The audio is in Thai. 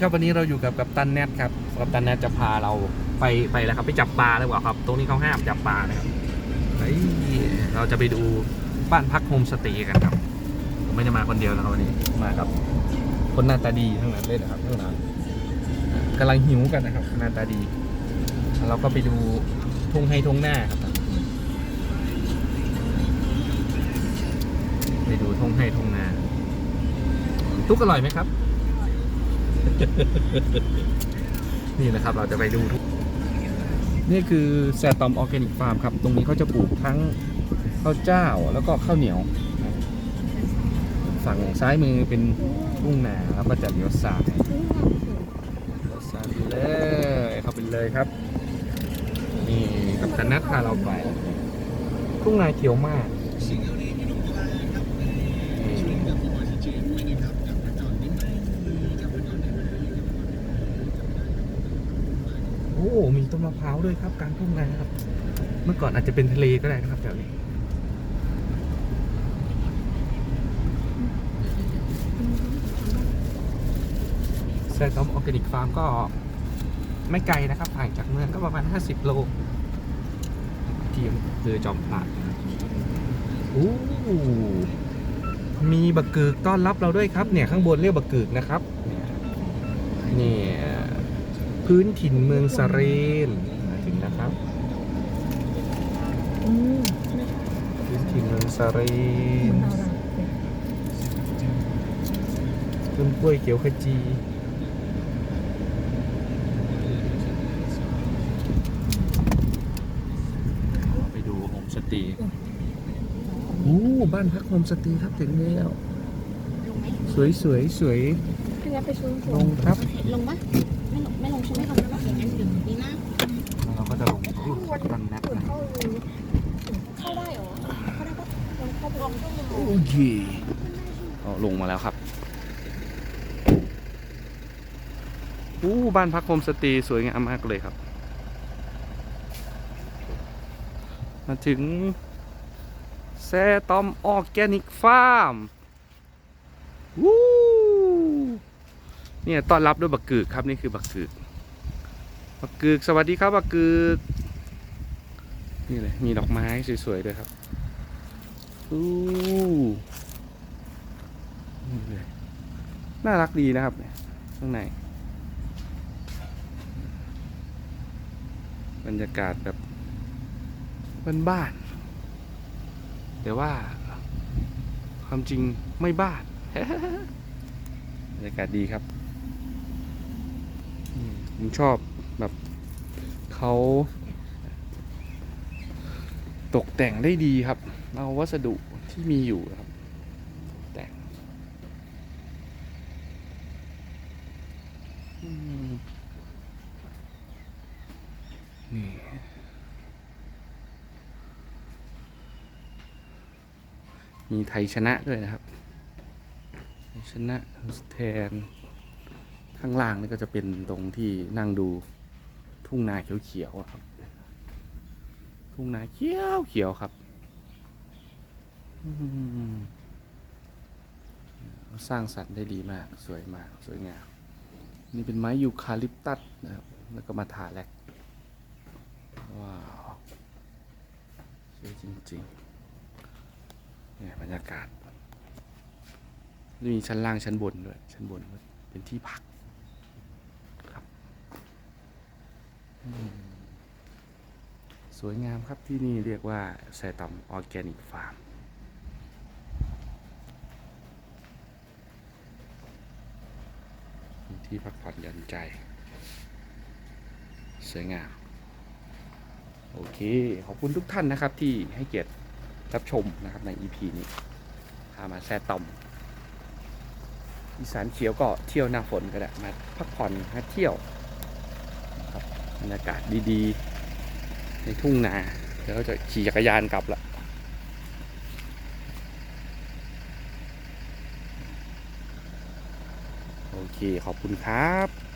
ครับวันนี้เราอยู่กับกัปตันแนทครับกัปตันแนทจะพาเราไปไปแล้วครับไปจับปลาเลยว่าครับ ตรงนี้เขาห้ามจับปลานะครับเฮ้ยเราจะไปดูบ้านพักโฮมสเตย์กันครับ ผมไม่ได้มาคนเดียวนะครับวันนี้มากับ คนหน้าตาดีทั้งนั้นเลยนะครับทั้งนั้นกำลังหิวกันนะครับหน้าตาดีแล้วเราก็ไปดูทุ่งให้ทุ่งหน้าครับ ไปดูทุ่งให้ทุ่งนาทุกอร่อยไหมครับ นี่นะครับเราจะไปดูทุก นี่คือแซตอมออร์แกนิกฟาร์มครับ ตรงนี้เขาจะปลูกทั้งข้าวเจ้าแล้วก็ข้าวเหนียว ฝั่งซ้ายมือเป็นทุ่งนาแล้วก็จะเลี้ยวซ้ายเลี้ยวซ้ายไปเลยเข้าไปเลยครับ นี่กับตันนัดพาเราไปทุ่งนาเขียวมากโอ้มีต้นมะพร้าวด้วยครับกลางทุ่งนาครับ เมื่อก่อนอาจจะเป็นทะเลก็ได้นะครับแถวนี้แซตอมออร์แกนิกฟาร์มก็ไม่ไกลนะครับห่างจากเมืองก็ประมาณ 50 โลที่เภอจอมพระนะครับโอ้มีบักเกิกต้อนรับเราด้วยครับ เนี่ยข้างบนเรียกบักเกิกนะครับนี่ยเนี่ย พื้นถิ่นเมืองสะเรนมาถึงนะครับอืมพื้นถิ่นเมืองสะเรนเอาละต้นกล้วยเขียวขจีไปดูโฮมสเตย์โอ้บ้านพักโฮมสเตย์ครับถึงแล้วลงไหมสวยสวยสวยพี่นัทไปซื้อลงครับ ลงปะ ไม่ลงไม่ลงใช่ไหมคะอย่างนั้นถึงนี่นะเราก็จะลงรูปรันนัดนะเข้าเข้าได้เหรอเข้าได้ปะลองเข้าไปลองเข้าไปโอเคเอาลงมาแล้วครับอู้บ้านพักโฮมสเตย์สวยงามมากเลยครับ มาถึงแซตอมออร์แกนิกฟาร์มวู้ เนี่ยต้อนรับด้วยบักกึกครับนี่คือบักกึกบักกึกสวัสดีครับบักกึกนี่เลยมีดอกไม้สวยๆด้วยครับอู้นี่เลยน่ารักดีนะครับข้างในบรรยากาศแบบบ้านๆแต่ว่าความจริงไม่บ้านบรรยากาศดีครับ ผมชอบแบบเขาตกแต่งได้ดีครับ เอาวัสดุที่มีอยู่ครับ แต่งนี่มีไทยชนะด้วยนะครับ ไทยชนะแทน ข้างล่างนี่ก็จะเป็นตรงที่นั่งดูทุ่งนาเขียวๆครับ ทุ่งนาเขียวเขียวๆครับสร้างสรรค์ได้ดีมาก สวยมาก สวยงาม นี่เป็นไม้ยูคาลิปตัสนะครับ แล้วก็มาทาแลกว้าวสวยจริงๆเนี่ยบรรยากาศ มีชั้นล่างชั้นบนด้วย ชั้นบนเป็นที่พักครับอืม สวยงามครับที่นี่เรียกว่าแซตอมออร์แกนิกฟาร์มที่พักผ่อนหย่อนใจ สวยงาม โอเค ขอบคุณทุกท่านนะครับที่ให้เกียรติรับชมนะครับใน EP นี้ พามาแซตอมอีสานเขียวก็เที่ยวหน้าฝนก็ได้มาพักผ่อนมาเที่ยวบบรรยากาศดีๆ ในทุ่งนา เดี๋ยวเราจะขี่จักรยานกลับละโอเค ขอบคุณครับ